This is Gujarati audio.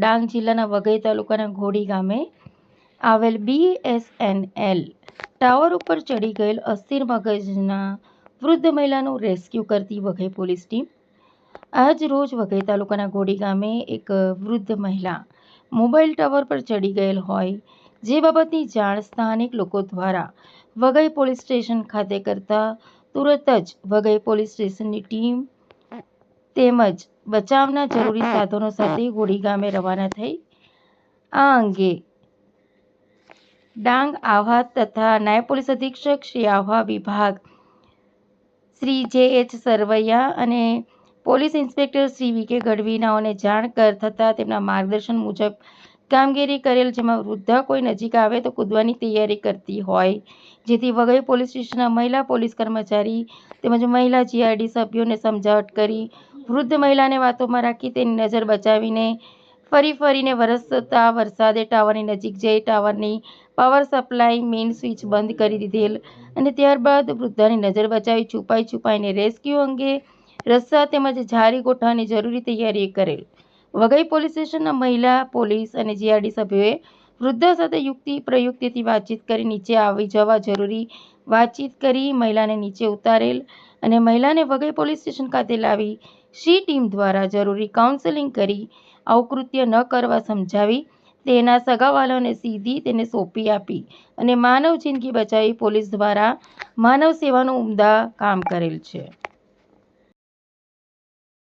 ડાંગ જિલ્લાના વઘઈ તાલુકાના ઘોડી ગામે આવેલ બીએસએનએલ ટાવર ઉપર ચડી ગયેલ અસ્થિર મગજના વૃદ્ધ મહિલાનું રેસ્ક્યુ કરતી વઘઈ પોલીસ ટીમ આજ રોજ વઘઈ તાલુકાના ઘોડી ગામે એક વૃદ્ધ મહિલા મોબાઈલ ટાવર પર ચડી ગયેલ હોય જે બાબતની જાણ સ્થાનિક લોકો દ્વારા વઘઈ પોલીસ સ્ટેશન ખાતે કરતા તુરત જ વઘઈ પોલીસ સ્ટેશનની ટીમ તેમજ બચાવના જરૂરી સાધનો સાથે ઘોડી ગામે રવાના થઈ. આ અંગે ડાંગ આહવા તથા નાયબ પોલીસ અધિક્ષક શ્રી આહવા વિભાગ શ્રી જે એચ સરવૈયા અને પોલીસ ઇન્સ્પેક્ટર શ્રી વી કે ગઢવીનાઓને જાણ કર થતાં તેમના માર્ગદર્શન મુજબ કામગીરી કરેલ જેમાં વૃદ્ધા કોઈ નજીક આવે તો કૂદવાની તૈયારી કરતી હોય. જેથી વગઈ પોલીસ સ્ટેશનના મહિલા પોલીસ કર્મચારી તેમજ મહિલા જીઆરડી સભ્યોને સમજાવટ કરી વૃદ્ધ મહિલાને વાતોમાં રાખી તેની નજર બચાવીને ફરી ફરીને વરસતા વરસાદે ટાવરની નજીક જઈ ટાવરની પાવર સપ્લાય મેઇન સ્વિચ બંધ કરી દીધેલ અને ત્યારબાદ વૃદ્ધાની નજર બચાવી છુપાઈ છુપાઈને રેસ્ક્યુ અંગે રસ્સા તેમજ ઝારી ગોઠવવાની જરૂરી તૈયારી કરેલ. વઘઈ પોલીસ સ્ટેશનના મહિલા, પોલીસ અને જીઆરડી સભ્યોએ વૃદ્ધા સાથે યુક્તિ પ્રયુક્તિથી વાતચીત કરી નીચે આવી જવા જરૂરી વાતચીત કરી મહિલાને નીચે ઉતારેલ અને મહિલાને વઘઈ પોલીસ સ્ટેશન ખાતે લાવી શી ટીમ દ્વારા જરૂરી કાઉન્સેલિંગ કરી અવકૃત્ય ન કરવા સમજાવી, તેના સગાવાલાને સીધી તેને સોંપી આપી અને માનવ જિંદગી બચાવી પોલીસ દ્વારા માનવ સેવાનું ઉમદા કામ કરેલ છે.